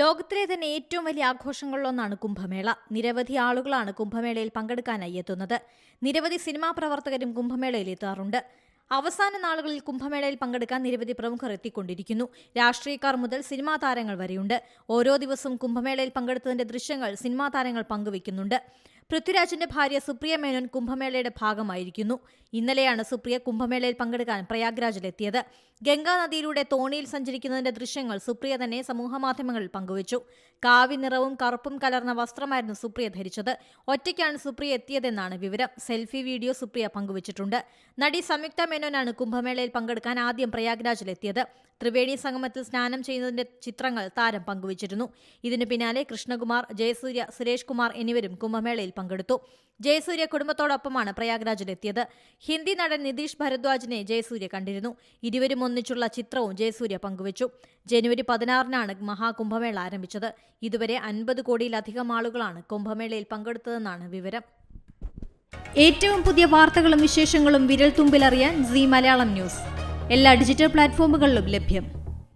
ലോകത്തിലെ തന്നെ ഏറ്റവും വലിയ ആഘോഷങ്ങളിലൊന്നാണ് കുംഭമേള. നിരവധി ആളുകളാണ് കുംഭമേളയിൽ പങ്കെടുക്കാനായി എത്തുന്നത്. നിരവധി സിനിമാ പ്രവർത്തകരും കുംഭമേളയിൽ എത്താറുണ്ട്. അവസാന നാളുകളിൽ കുംഭമേളയിൽ പങ്കെടുക്കാൻ നിരവധി പ്രമുഖർ എത്തിക്കൊണ്ടിരിക്കുന്നു. രാഷ്ട്രീയക്കാർ മുതൽ സിനിമാ താരങ്ങൾ വരെയുണ്ട്. ഓരോ ദിവസവും കുംഭമേളയിൽ പങ്കെടുത്തതിന്റെ ദൃശ്യങ്ങൾ സിനിമാ താരങ്ങൾ പങ്കുവയ്ക്കുന്നുണ്ട്. പൃഥ്വിരാജിന്റെ ഭാര്യ സുപ്രിയ മേനോൻ കുംഭമേളയുടെ ഭാഗമായിരിക്കുന്നു. ഇന്നലെയാണ് സുപ്രിയ കുംഭമേളയിൽ പങ്കെടുക്കാൻ പ്രയാഗ്രാജിലെത്തിയത്. ഗംഗാ നദിയിലൂടെ തോണിയിൽ സഞ്ചരിക്കുന്നതിന്റെ ദൃശ്യങ്ങൾ സുപ്രിയ തന്നെ സമൂഹമാധ്യമങ്ങളിൽ പങ്കുവച്ചു. കാവി നിറവും കറുപ്പും കലർന്ന വസ്ത്രമായിരുന്നു സുപ്രിയ ധരിച്ചത്. ഒറ്റയ്ക്കാണ് സുപ്രിയ എത്തിയതെന്നാണ് വിവരം. സെൽഫി വീഡിയോ സുപ്രിയ പങ്കുവച്ചിട്ടുണ്ട്. നടി സംയുക്ത മേനോനാണ് കുംഭമേളയിൽ പങ്കെടുക്കാൻ ആദ്യം പ്രയാഗ്രാജിലെത്തിയത്. ത്രിവേണി സംഗമത്തിൽ സ്നാനം ചെയ്യുന്നതിന്റെ ചിത്രങ്ങൾ താരം പങ്കുവച്ചിരുന്നു. ഇതിനു പിന്നാലെ കൃഷ്ണകുമാർ ജയസൂര്യ സുരേഷ് കുമാർ എന്നിവരും കുംഭമേളയിൽ പങ്കെടുത്തു. ജയസൂര്യ കുടുംബത്തോടൊപ്പമാണ് പ്രയാഗ്രാജിലെത്തിയത്. ഹിന്ദി നടൻ നിതീഷ് ഭരദ്വാജിനെ ജയസൂര്യ കണ്ടിരുന്നു. ഇരുവരും ഒന്നിച്ചുള്ള ചിത്രവും ജയസൂര്യ പങ്കുവച്ചു. ജനുവരി പതിനാറിനാണ് മഹാകുംഭമേള ആരംഭിച്ചത്. ഇതുവരെ അൻപത് കോടിയിലധികം ആളുകളാണ് കുംഭമേളയിൽ പങ്കെടുത്തതെന്നാണ് വിവരം. ഏറ്റവും പുതിയ വാർത്തകളും വിശേഷങ്ങളും വിരൽ തുമ്പിലറിയാൻ സി മലയാളം ന്യൂസ്. എല്ലാ ഡിജിറ്റൽ പ്ലാറ്റ്ഫോമുകളിലും ലഭ്യം.